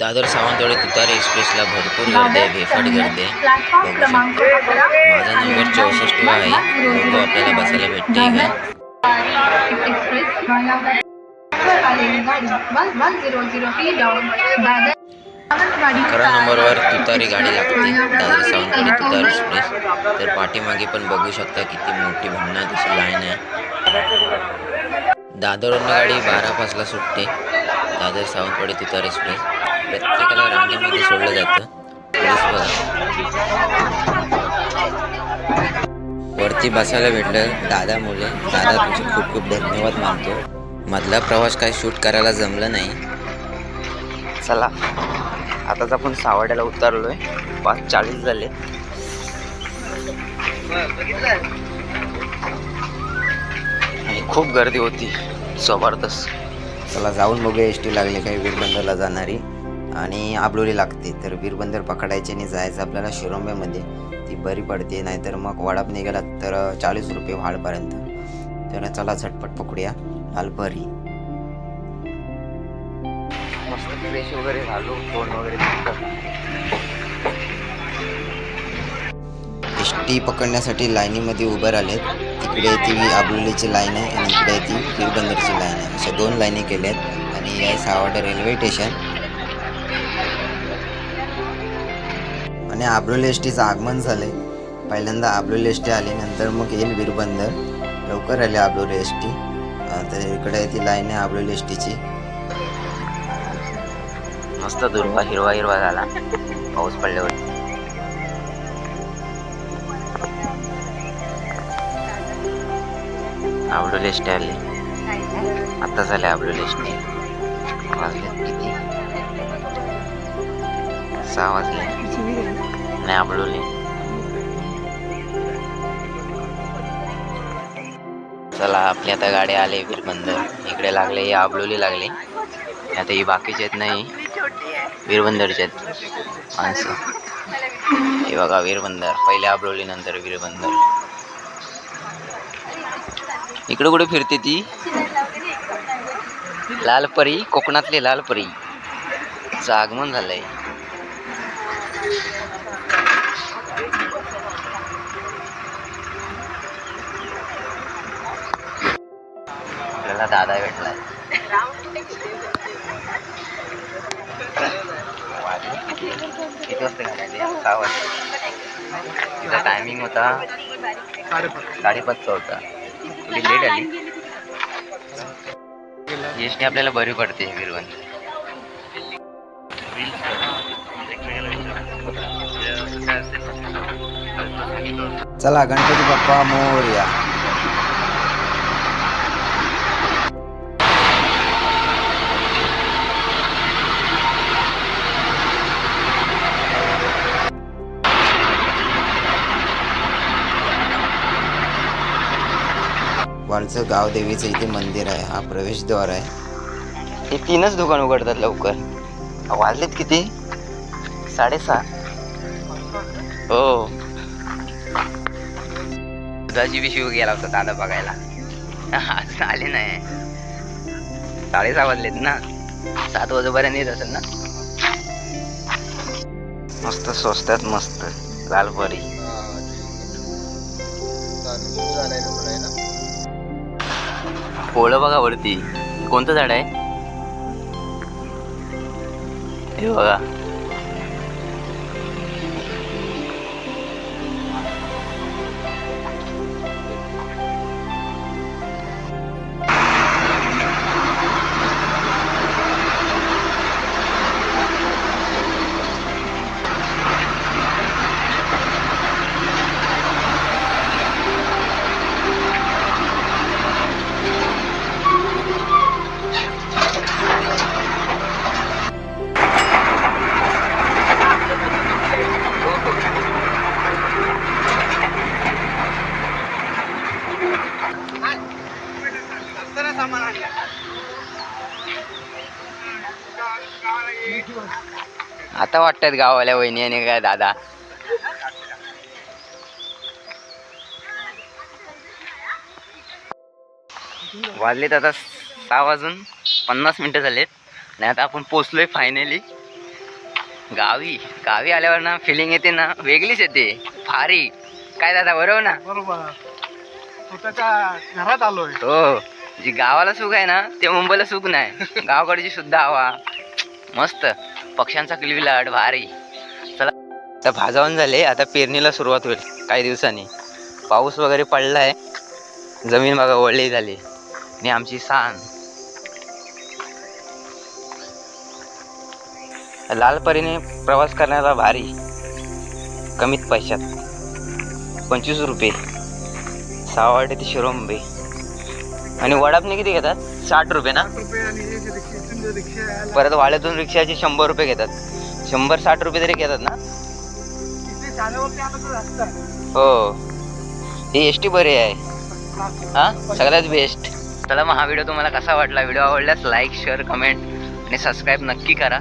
दादर सावंतवाडी तुतारी एक्सप्रेसला भरपूर गर्दी आहे बेफाट गर्दी आहे. माझा नंबर चौसष्ट आहे. बघू आपल्याला बसायला भेटते का? अकरा नंबरवर तुतारी गाडी लागते. दादर सावंतवाडी तुतारी एक्सप्रेस. तर पाठीमागे पण बघू शकता किती मोठी भन्नाट अशी लाईन आहे. दादरवरून गाडी बारा पाचला सुटते. दादर सावंतवाडी तुतारी एक्सप्रेस. प्रत्येकाला रांगेमध्ये सोडलं जातं. वरती बसायला भेटलं दादा मुले. दादा तुमचे खूप खूप धन्यवाद मानतो. मधला प्रवास काय शूट करायला जमलं नाही. चला. आताच आपण सावड्याला उतरलोय. पाच चाळीस झाले. आणि खूप गर्दी होती. जबरदस्त. चला जाऊन बघूया. एस टी लागले काही वीरबंदरला जाणारी. आणि आबलोली लागते. तर वीरबंदर पकडायचे आणि जायचं आपल्याला शिरोंब्यामध्ये ती बरी पडते नाहीतर मग वाडाप निघाला तर चाळीस रुपये भाडपर्यंत तर चला झटपट पकडूया. लालपरी मस्त फ्रेश वगैरे वगैरे एस टी पकडण्यासाठी लाईनीमध्ये उभं राहिलेत. तिकडे ती आबलोलीची लाईन आहे आणि इकडे ती वीरबंदरची लाईन आहे. अशा दोन लाईनी केल्यात. आणि हे सावड रेल्वे स्टेशन. आणि आबरोली एस आगमन आगमन आहे पहिल्यांदा आबरोली एस आली नंतर मग येईल वीरबंदर. लवकर आले आबरोली एस तर इकडे ती लाईन आहे आबरोली एस मस्त दुर्वा हिरवा हिरवा झाला. पाऊस पडल्यावर. आबडोली एस आली. आत्ता झाले आबडोली एस वाजले किती? सहा वाजले. नाही आबडोली चला आपली आता गाडी आली वीरबंदर इकडे लागले ही आबलोली लागली. आता ही बाकीचे आहेत नाही. वीरबंदरचे आहेत. माणसं हे बघा वीरबंदर. पहिले आबलोली नंतर वीरबंदर. इकडे कुठे फिरते ती? लालपरी कोकणातली लालपरी. चं आगमन झालंय. आपल्याला दादा भेटलाय. किती वाजता गाडी सहा वाजता. तिचा टायमिंग होता. साडेपाचचा होता. थोडी लेट आली. एस टी आपल्याला बरी पडते गिरवण चला गणपती बाप्पा मोर्या. वालचं गाव देवीचं इथे मंदिर आहे हा प्रवेशद्वार आहे हे तीनच दुकान उघडतात लवकर वाजलेत किती साडेसहा हो दुधाची पिशवी गेला होता दादा बघायला आज आले नाही साडेसहा वाजलेत ना सात वाजेपर्यंत येत असेल ना मस्त स्वस्तात मस्त लालपरी पोळं बघा वरती. कोणतं झाड आहे? हे बघा. आता वाटतात गावाल्या वहिनी आणि काय दादा. वाजलेत आता सहा वाजून पन्नास मिनटं झालेत. आणि आता आपण पोचलोय फायनली गावी. गावी आल्यावर ना फिलिंग येते ना वेगळीच येते. भारी. काय दादा बरोबर ना? बरोबर. स्वतःच्या घरात आलोय. हो. जी गावाला सुख आहे ना ते मुंबईला सुख नाही. गावाकडची शुद्ध हवा. मस्त. पक्ष्यांचा किलबिलाट भारी. चला आता भाजावून झाले. आता पेरणीला सुरुवात होईल काही दिवसांनी. पाऊस वगैरे पडलाय. जमीन बघा ओळली झाली. आणि आमची सान लालपरीने प्रवास करण्याला भारी. कमीत पैशात. पंचवीस रुपये. सहा वाटे ते शिरोंबे आणि वडापने किती घेतात? साठ रुपये ना? परत वाड्यातून रिक्षाचे शंभर रुपये घेतात. शंभर साठ रुपये तरी घेतात ना? हो. ही एस टी बरी आहे. हा? सगळ्यात बेस्ट चला मग हा व्हिडिओ तुम्हाला कसा वाटला? व्हिडिओ आवडल्यास लाईक शेअर कमेंट आणि सबस्क्राईब नक्की करा.